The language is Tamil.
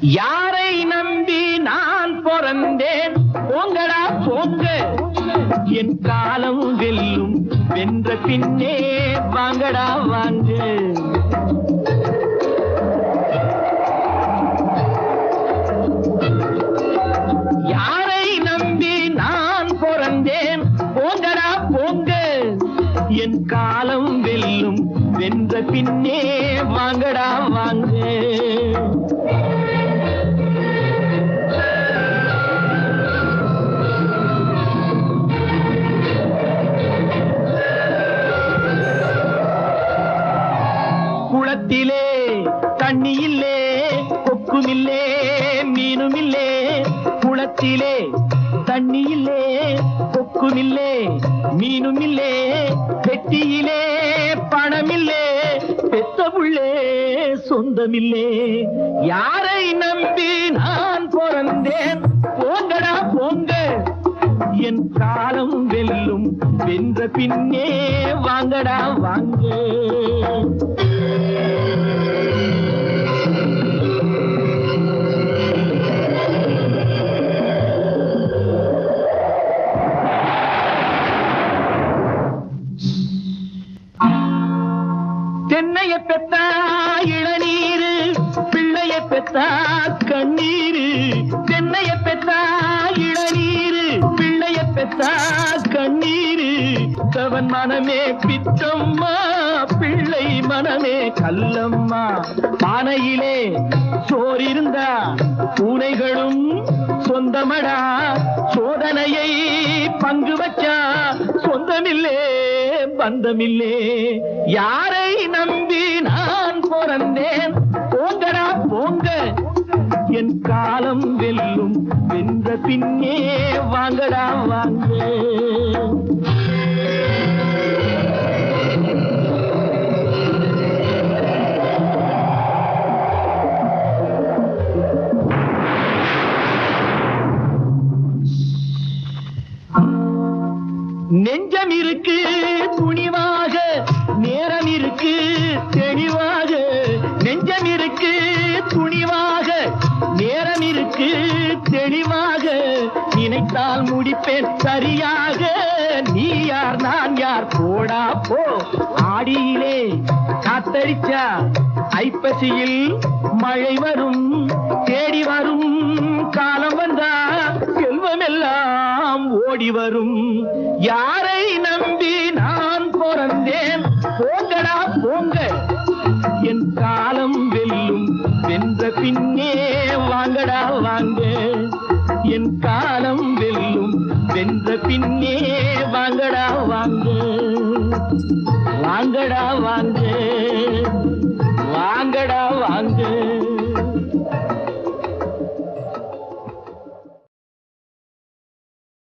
யாரை நம்பி நான் பிறந்தேன்? போங்கடா போங்க. என் காலம் வெல்லும் வென்ற பின்னே வாங்கடா வாங்க. யாரை நம்பி நான் பிறந்தேன்? போங்கடா போங்க. என் காலம் வெல்லும் வென்ற பின்னே வாங்கடா குளத்திலே தண்ணி இல்லே கொக்குமில்லே மீனுமில்லே. குளத்திலே தண்ணி இல்லே கொக்குமில்லே மீனுமில்லே. பெட்டியிலே பணமில்லே பெத்த உள்ளே சொந்தமில்லே. யாரை நம்பி நான் பிறந்தேன்? போங்கடா என் காலம் வெல்லும். வென்ற பின்னே வாங்கடா வாங்க. தென்னைய பெத்தா இளநீர் பிள்ளைய பெத்தா கண்ணீர். பிள்ளைய பெத்தா கண்ணீரு கவன் மனமே பித்தம்மா பிள்ளை மனமே கல்லம்மா. பானையிலே சோறிருந்தா பூனைகளும் சொந்தமடா சோதனையை பங்கு வச்சா சொந்தமில்லே பந்தமில்லே. யாரை நம்பி பின்னே வாங்கடா வாங்க. நெஞ்சம் இருக்கு துணிவாக நேரம் இருக்கு தெளிவாக. நெஞ்சம் இருக்கு துணிவாக முடித்தால் முடிப்பேன். சரியாக. நீ யார் நான் யார்? போடா போ. ஆடியிலே காத்தடிச்சா ஐப்பசியில் மழை வரும் தேடி வரும். காலம் வந்தா செல்வம் எல்லாம் ஓடி வரும். யாரை நம்பி நான் பிறந்தேன்? போங்கடா போங்க. என் காலம் வெல்லும். வென்ற பின்னே வாங்கடா வாங்க. என் காலம் வென்ற பின்னே வாங்கடா வாங்க. வாங்கடா வாங்க.